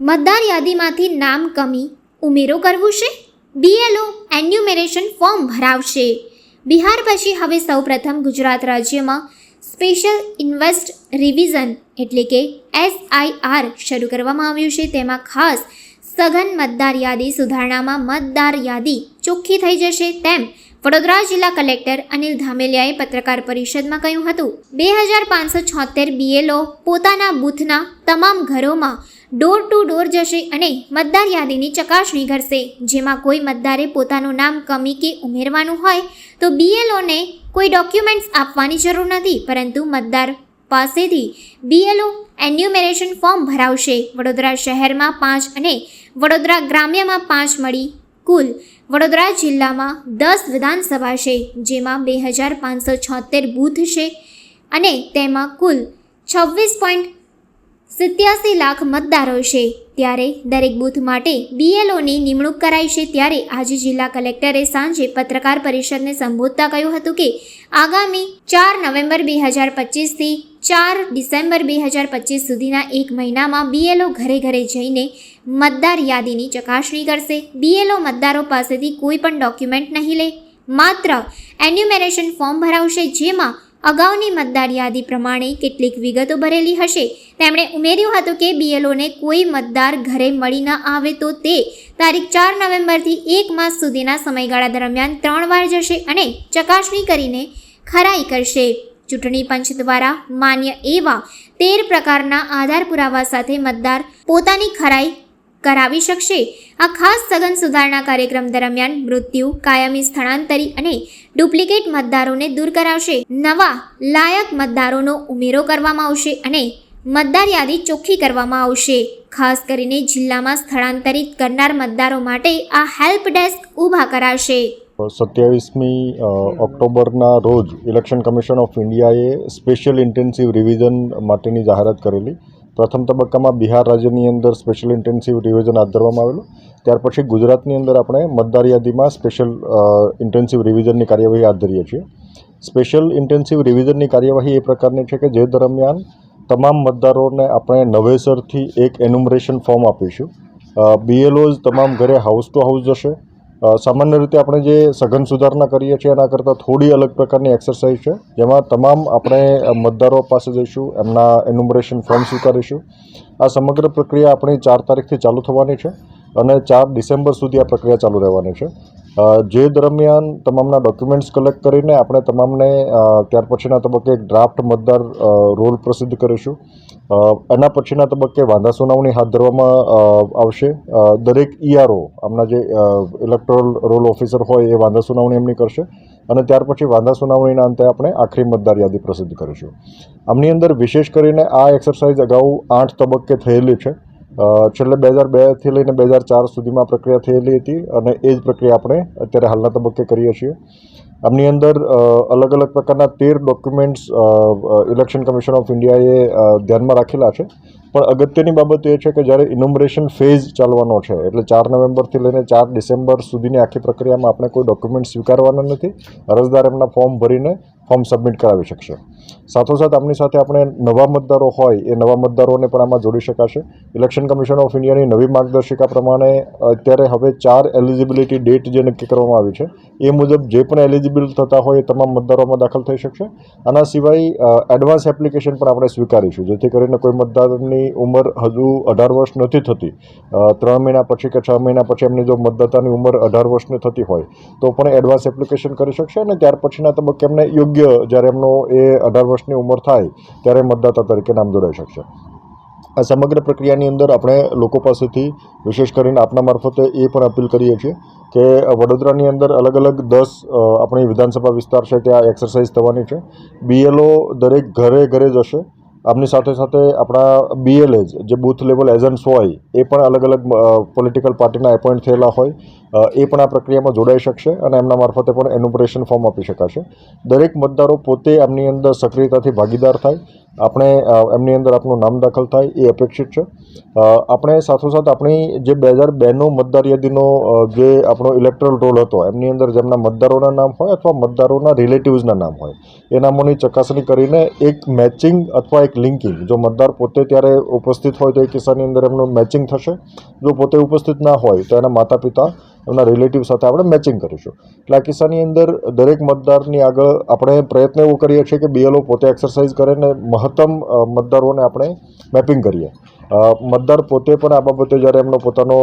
મતદાર યાદીમાંથી નામ, કમી, ઉમેરો કરવું છે? બીએલઓ એન્યુમેરેશન ફોર્મ ભરાવશે. બિહાર પછી હવે સૌપ્રથમ ગુજરાત રાજ્યમાં સ્પેશિયલ ઇન્વેસ્ટ રિવિઝન એટલે કે એસઆઈઆર શરૂ કરવામાં આવ્યું છે. તેમાં ખાસ સઘન મતદાર યાદી સુધારણામાં મતદાર યાદી ચોખ્ખી થઈ જશે. તેમ વડોદરા જિલ્લા કલેક્ટર અનિલ ધામેલિયાએ પત્રકાર પરિષદમાં કહ્યું હતું, બે હજાર પાંચસો છોતેર બીએલઓ પોતાના બૂથના તમામ ઘરોમાં ડોર ટુ ડોર જશે અને મતદાર યાદીની ચકાસણી કરશે જેમાં કોઈ મતદારે પોતાનું નામ, કમી કે ઉમેરવાનું હોય તો બીએલઓને કોઈ ડોક્યુમેન્ટ્સ આપવાની જરૂર નથી, પરંતુ મતદાર પાસેથી બીએલઓ એન્યુમેરેશન ફોર્મ ભરાવશે. વડોદરા શહેરમાં પાંચ અને વડોદરા ગ્રામ્યમાં પાંચ મળી કુલ વડોદરા જિલ્લામાં દસ વિધાનસભા છે, જેમાં બે હજાર પાંચસો છોતેર બૂથ છે અને તેમાં કુલ છવ્વીસ પોઈન્ટ સિત્યાસી લાખ મતદારો છે. ત્યારે દરેક બૂથ માટે બીએલઓની નિમણૂક કરાઈ છે. ત્યારે આજે જિલ્લા કલેક્ટરે સાંજે પત્રકાર પરિષદને સંબોધતા કહ્યું હતું કે, આગામી ચાર નવેમ્બર બે હજાર પચીસથી ચાર ડિસેમ્બર બે હજાર પચીસ સુધીના એક મહિનામાં બીએલઓ ઘરે ઘરે જઈને મતદાર યાદીની ચકાસણી કરશે. બીએલઓ મતદારો પાસેથી કોઈ પણ ડોક્યુમેન્ટ નહીં લે. માત્ર એન્યુમેરેશન ફોર્મ ભરાવશે, જેમાં અગાઉની મતદાર યાદી પ્રમાણે કેટલીક વિગતો ભરેલી હશે. તેમણે ઉમેર્યું હતું કે બીએલઓને કોઈ મતદાર ઘરે મળી ન આવે તો તે તારીખ ચાર નવેમ્બરથી એક માસ સુધીના સમયગાળા દરમિયાન ત્રણ વાર જશે અને ચકાસણી કરીને ખરાઈ કરશે. ચૂંટણી પંચ દ્વારા માન્ય એવા તેર પ્રકારના આધાર પુરાવા સાથે મતદાર પોતાની ખરાઈ કરાવી શકશે. આ ખાસ સઘન સુધારણા કાર્યક્રમ દરમિયાન મૃત્યુ, કાયમી સ્થળાંતરી અને ડુપ્લિકેટ મતદારોને દૂર કરાવશે. નવા લાયક મતદારોનો ઉમેરો કરવામાં આવશે અને મતદાર યાદી ચોખ્ખી કરવામાં આવશે. ખાસ કરીને જિલ્લામાં સ્થળાંતરિત કરનાર મતદારો માટે આ હેલ્પ ડેસ્ક ઊભા કરાશે. સત્યાવીસમી ઓક્ટોબરના રોજ ઇલેક્શન કમિશન ઓફ ઇન્ડિયાએ સ્પેશિયલ ઇન્ટેન્સિવ રિવિઝન માટેની જાહેરાત કરેલી. પ્રથમ તબક્કામાં બિહાર રાજ્યની અંદર સ્પેશિયલ ઇન્ટેન્સિવ રિવિઝન હાથ ધરવામાં આવેલું. ત્યાર પછી ગુજરાતની અંદર આપણે મતદાર યાદીમાં સ્પેશિયલ ઇન્ટેન્સિવ રિવિઝનની કાર્યવાહી હાથ ધરીએ છીએ. સ્પેશિયલ ઇન્ટેન્સિવ રિવિઝનની કાર્યવાહી એ પ્રકારની છે કે જે દરમિયાન તમામ મતદારોને આપણે નવેસરથી એક એન્યુમરેશન ફોર્મ આપીશું. બીએલઓઝ તમામ ઘરે હાઉસ ટુ હાઉસ જશે. સામાન્ય રીતે આપણે જે સઘન સુધારણા કરીએ છીએ, એના કરતાં થોડી અલગ પ્રકારની એક્સરસાઇઝ છે. જેમાં તમામ આપણે મતદારો પાસે જઈશું, એમના એન્યુમરેશન ફોર્મ સ્વીકારીશું. આ સમગ્ર પ્રક્રિયા આપણી ચાર તારીખથી ચાલુ થવાની છે અને ચાર ડિસેમ્બર સુધી આ પ્રક્રિયા ચાલુ રહેવાની છે. જે દરમિયાન તમામના ડોક્યુમેન્ટ્સ કલેક્ટ કરીને આપણે તમામને ત્યાર પછીના તબક્કે ડ્રાફ્ટ મતદાર રોલ પ્રસિદ્ધ કરીશું. એના પછીના તબક્કે વાંધા સુનાવણી હાથ ધરવામાં આવશે. દરેક ઈઆરઓ આમના જે ઇલેક્ટોરલ રોલ ઓફિસર હોય એ વાંધા સુનાવણી એમની કરશે. અને ત્યાર પછી વાંધા સુનાવણીના અંતે આપણે આખરી મતદાર યાદી પ્રસિદ્ધ કરીશું. આમની અંદર વિશેષ કરીને આ એક્સરસાઇઝ અગાઉ આઠ તબક્કે થયેલી છે. છેલ્લે બે હજાર બેથી લઈને બે હજાર ચાર સુધીમાં પ્રક્રિયા થયેલી હતી અને એ જ પ્રક્રિયા આપણે અત્યારે હાલના તબક્કે કરીએ છીએ. આમની અંદર અલગ અલગ પ્રકારના તેર ડોક્યુમેન્ટ્સ ઇલેક્શન કમિશન ઓફ ઇન્ડિયાએ ધ્યાનમાં રાખેલા છે. પણ અગત્યની બાબત એ છે કે જ્યારે ઇનોમરેશન ફેઝ ચાલવાનો છે, એટલે ચાર નવેમ્બરથી લઈને ચાર ડિસેમ્બર સુધીની આખી પ્રક્રિયામાં આપણે કોઈ ડોક્યુમેન્ટ સ્વીકારવાના નથી. અરજદાર એમના ફોર્મ ભરીને ફોર્મ સબમિટ કરાવી શકશે. સાથોસાથ આપણી સાથે આપણે નવા મતદારો હોય, એ નવા મતદારોને પણ આમાં જોડી શકાશે. ઇલેક્શન કમિશન ઓફ ઇન્ડિયાની નવી માર્ગદર્શિકા પ્રમાણે અત્યારે હવે ચાર એલિજિબિલિટી ડેટ જે નક્કી કરવામાં આવી છે, એ મુજબ જે પણ એલિજિબલ થતા હોય એ તમામ મતદારોમાં દાખલ થઈ શકશે. આના સિવાય એડવાન્સ એપ્લિકેશન પણ આપણે સ્વીકારીશું, જેથી કરીને કોઈ મતદારની ઉંમર હજુ અઢાર વર્ષ નથી થતી. ત્રણ મહિના પછી કે છ મહિના પછી એમની જો મતદાતાની ઉંમર અઢાર વર્ષની થતી હોય, તો પણ એડવાન્સ એપ્લિકેશન કરી શકશે અને ત્યાર પછીના તબક્કે એમને યોગ્ય જ્યારે એમનો એ અઢાર વર્ષની ઉંમર થાય ત્યારે મતદાતા તરીકે નામ જોડાઈ શકશે. આ સમગ્ર પ્રક્રિયાની અંદર આપણે લોકો પાસેથી વિશેષ કરીને આપના મારફતે એ પણ અપીલ કરીએ છીએ કે વડોદરાની અંદર અલગ અલગ દસ આપણી વિધાનસભા વિસ્તાર છે ત્યાં એક્સરસાઇઝ થવાની છે. બીએલઓ દરેક ઘરે ઘરે જશે આપની સાથે સાથે આપણા બીએલએજ જે બૂથ લેવલ એજન્ટ્સ હોય, એ પણ અલગ અલગ પોલિટિકલ પાર્ટીના એપોઇન્ટ થયેલા હોય. એ પણ આ પ્રક્રિયામાં જોડાઈ શકશે અને એમના મારફતે પણ એનુમરેશન ફોર્મ આપી શકાશે. દરેક મતદારો પોતે આમની અંદર સક્રિયતાથી ભાગીદાર થાય. આપણે એમની અંદર આપનું નામ દાખલ થાય, એ અપેક્ષિત છે. આપણે સાથોસાથ આપણી જે બે હજાર બેનો મતદાર યાદીનો જે આપણો ઇલેક્ટ્રલ રોલ હતો, એમની અંદર જેમના મતદારોના નામ હોય અથવા મતદારોના રિલેટિવ્સના નામ હોય, એ નામોની ચકાસણી કરીને એક મેચિંગ અથવા એક લિંકિંગ જો મતદાર પોતે ત્યારે ઉપસ્થિત હોય તો એ કિસ્સાની અંદર એમનું મેચિંગ થશે. જો પોતે ઉપસ્થિત ના હોય તો એના માતા પિતા એમના રિલેટિવ સાથે આપણે મેચિંગ કરીશું. એટલે આ કિસ્સાની અંદર દરેક મતદારની આગળ આપણે પ્રયત્ન એવો કરીએ છીએ કે બીએલઓ પોતે એક્સરસાઇઝ કરે ને મહત્તમ મતદારોને આપણે મેપિંગ કરીએ. મતદાર પોતે પણ આ બાબતે જ્યારે એમનો પોતાનો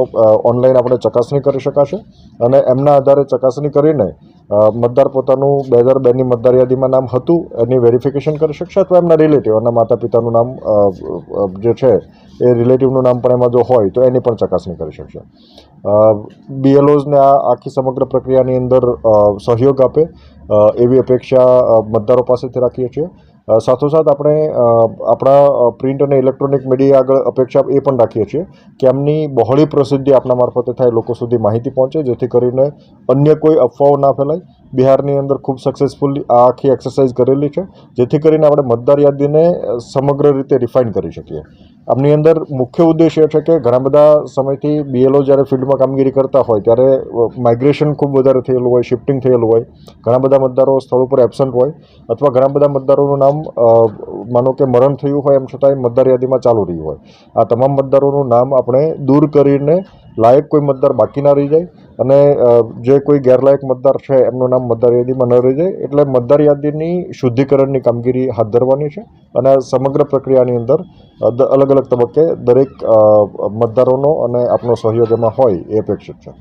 ઓનલાઈન આપણે ચકાસણી કરી શકાશે અને એમના આધારે ચકાસણી કરીને મતદાર પોતાનું બે હજાર બેની મતદાર યાદીમાં નામ હતું એની વેરિફિકેશન કરી શકશે અથવા એમના રિલેટિવ એમના માતા પિતાનું નામ જે છે એ રિલેટિવનું નામ પણ એમાં જો હોય તો એની પણ ચકાસણી કરી શકશે. બીએલઓઝને આ આખી સમગ્ર પ્રક્રિયાની અંદર સહયોગ આપે એવી અપેક્ષા મતદારો પાસેથી રાખીએ છીએ. સાથોસાથ આપણે આપણા પ્રિન્ટ અને ઇલેક્ટ્રોનિક મીડિયા આગળ અપેક્ષા એ પણ રાખીએ છીએ કે એમની બહોળી પ્રસિદ્ધિ આપણા મારફતે થાય, લોકો સુધી માહિતી પહોંચે, જેથી કરીને અન્ય કોઈ અફવાઓ ના ફેલાય. બિહારની અંદર ખૂબ સક્સેસફુલી આ આખી એક્સરસાઇઝ કરેલી છે, જેથી કરીને આપણે મતદાર યાદીને સમગ્ર રીતે રિફાઇન કરી શકીએ. આમની અંદર મુખ્ય ઉદ્દેશ એ છે કે ઘણા બધા સમયથી બીએલઓ જ્યારે ફિલ્ડમાં કામગીરી કરતા હોય, ત્યારે માઇગ્રેશન ખૂબ વધારે થયેલું હોય શિફ્ટિંગ થયેલું હોય. ઘણા બધા મતદારો સ્થળ ઉપર એબસન્ટ હોય, અથવા ઘણા બધા મતદારોનું નામ માનો કે મરણ થયું હોય એમ છતાંય મતદાર યાદીમાં ચાલુ રહ્યું હોય. આ તમામ મતદારોનું નામ આપણે દૂર કરીને લાયક કોઈ મતદાર બાકી ના રહી જાય અને જે કોઈ ગેરલાયક મતદાર છે એમનું નામ મતદાર યાદીમાં ન રહી જાય એટલે મતદાર યાદીની શુદ્ધિકરણની કામગીરી હાથ ધરવાની છે અને સમગ્ર પ્રક્રિયાની અંદર અલગ અલગ તબક્કે દરેક મતદારોનો અને આપનો સહયોગ એમાં હોય એ અપેક્ષિત છે.